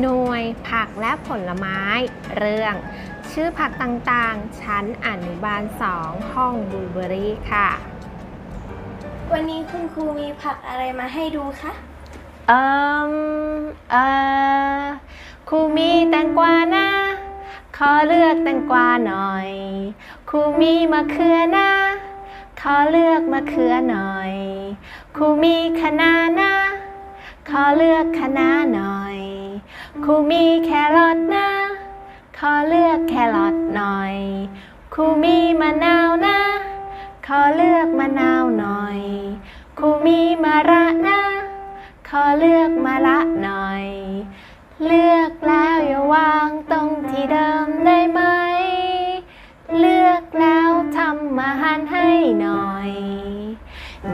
หน่วยผักและผลไม้ เรื่อง ชื่อผักต่างๆ ชั้นอนุบาล 2 ห้องบลูเบอรี่ค่ะ วันนี้คุณครูมีผักอะไรมาให้ดูคะเอิมเอ่อครูมีแตงกวานะ ขอเลือกแตงกวาหน่อยครูมีมะเขือนะ ขอเลือกมะเขือหน่อยครูมีคะน้านะ ขอเลือกคะน้าหน่อย ครูมีแครอทนะ ขอเลือกแครอทหน่อย ครูมีมะนาวนะ ขอเลือกมะนาวหน่อย ครูมีมะระนะ ขอเลือกมะละหน่อย เลือกแล้วอย่าวางตรงที่เดิมได้ไหม เลือกแล้วทำอาหารให้หน่อย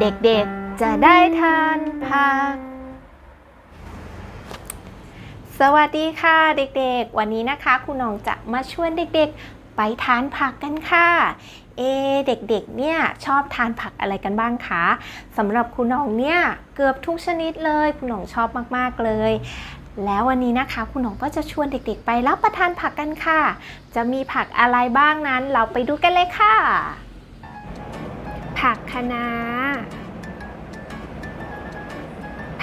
เด็กๆจะได้ทานผัก สวัสดีค่ะเด็กๆ วันนี้นะคะคุณน้องจะมาชวนเด็กๆ ไปทานผักกันค่ะ เอเด็กๆ เนี่ยชอบทานผักอะไรกันบ้างคะสำหรับคุณน้องเนี่ยเกือบทุกชนิดเลยคุณน้องชอบมากๆเลย แล้ววันนี้นะคะคุณน้องก็จะชวนเด็กๆ ไปรับประทานผักกันค่ะ จะมีผักอะไรบ้างนั้นเราไปดูกันเลยค่ะ ผักคะน้า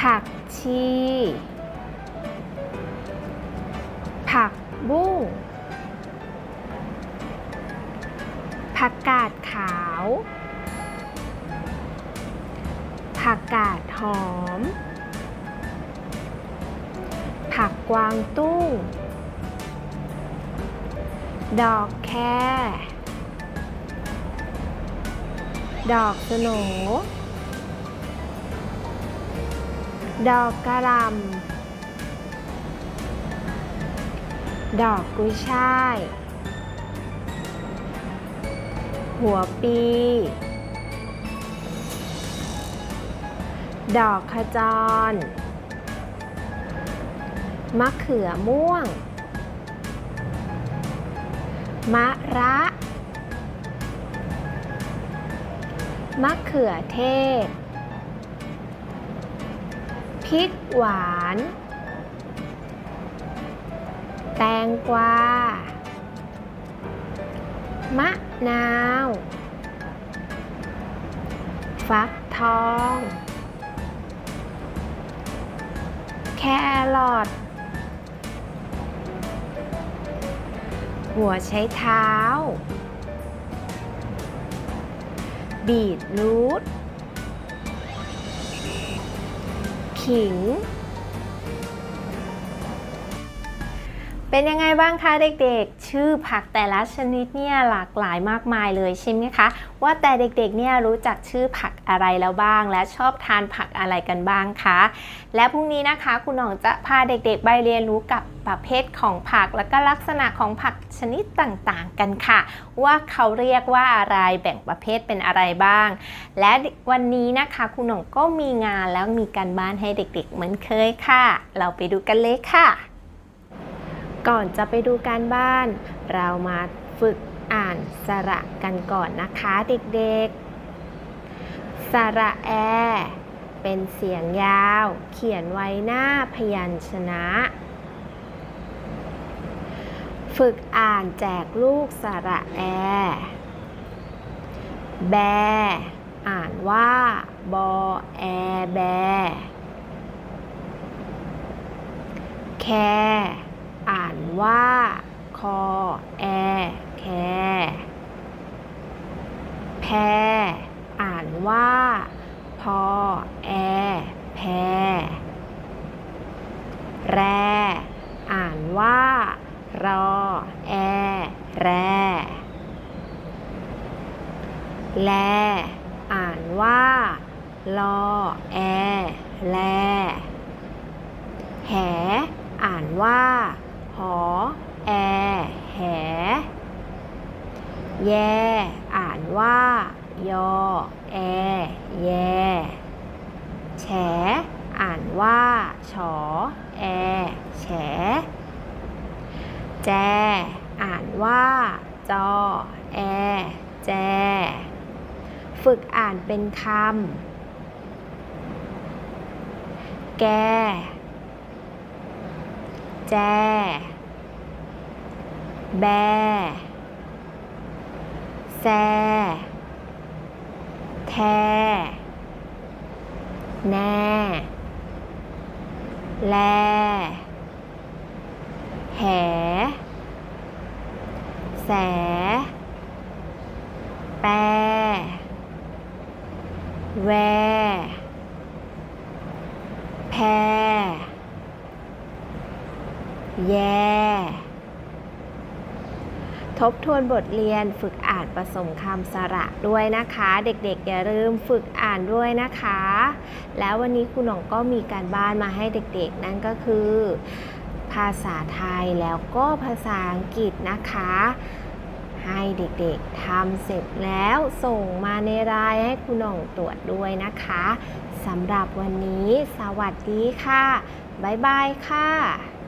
ผักชี ผักบุ้งผักกาดขาว ผักกาดหอม ผักกวางตุ้ง ดอกแคดอกสโนดอกกระหลำ ดอกกุยช่าย หัวปี ดอกขจร มะเขือม่วง มะระ มะเขือเทศ พริกหวาน แตงกวา มะนาว ฟักทอง แครอทหัวใช้เท้า บีทรูทขิง เป็นยังไงบ้างคะเด็กๆ ชื่อผักแต่ละชนิดเนี่ยหลากหลายมากมายเลยใช่ไหมคะ ว่าแต่เด็กๆเนี่ยรู้จักชื่อผักอะไรแล้วบ้าง และชอบทานผักอะไรกันบ้างคะ และพรุ่งนี้นะคะคุณหนองจะพาเด็กๆ ไปเรียนรู้กับประเภทของผักและก็ลักษณะของผักชนิดต่างๆกันค่ะ ว่าเขาเรียกว่าอะไรแบ่งประเภทเป็นอะไรบ้าง และวันนี้นะคะคุณหนองก็มีงานแล้วมีการบ้านให้เด็กๆ เหมือนเคยค่ะ เราไปดูกันเลยค่ะ ก่อนจะไปดูการบ้าน เรามาฝึกอ่านสระกันก่อนนะคะเด็กๆ สระแอ เป็นเสียงยาว เขียนไว้หน้าพยัญชนะ ฝึกอ่านแจกลูกสระแอ แบ อ่านว่า บอแอแบ แค ว่าคอแอแคแพอ่านว่า พอแอแพแร อ่านว่า รอ แอ แร แล อ่านว่า ลอ แอ แล แห อ่านว่า อแอ แห แย อ่านว่า ยอ แอ แย แฉ อ่านว่าฉอแอ แฉ แจ อ่านว่า จอ แอ แจ ฝึกอ่านเป็นคำ แก แจ แบ แซ แท แน่ แล แห แส แป แว แพ แย่ทบทวนบทเรียนฝึกอ่านผสมคำสระด้วยนะคะ เด็กๆ อย่าลืมฝึกอ่านด้วยนะคะ แล้ววันนี้คุณหน่องก็มีการบ้านมาให้เด็กๆ นั่นก็คือ ภาษาไทยแล้วก็ภาษาอังกฤษนะคะ ให้เด็กๆทำเสร็จแล้วส่งมาในไลน์ให้คุณหน่องตรวจด้วยนะคะสำหรับวันนี้ สวัสดีค่ะ บ๊ายบายค่ะ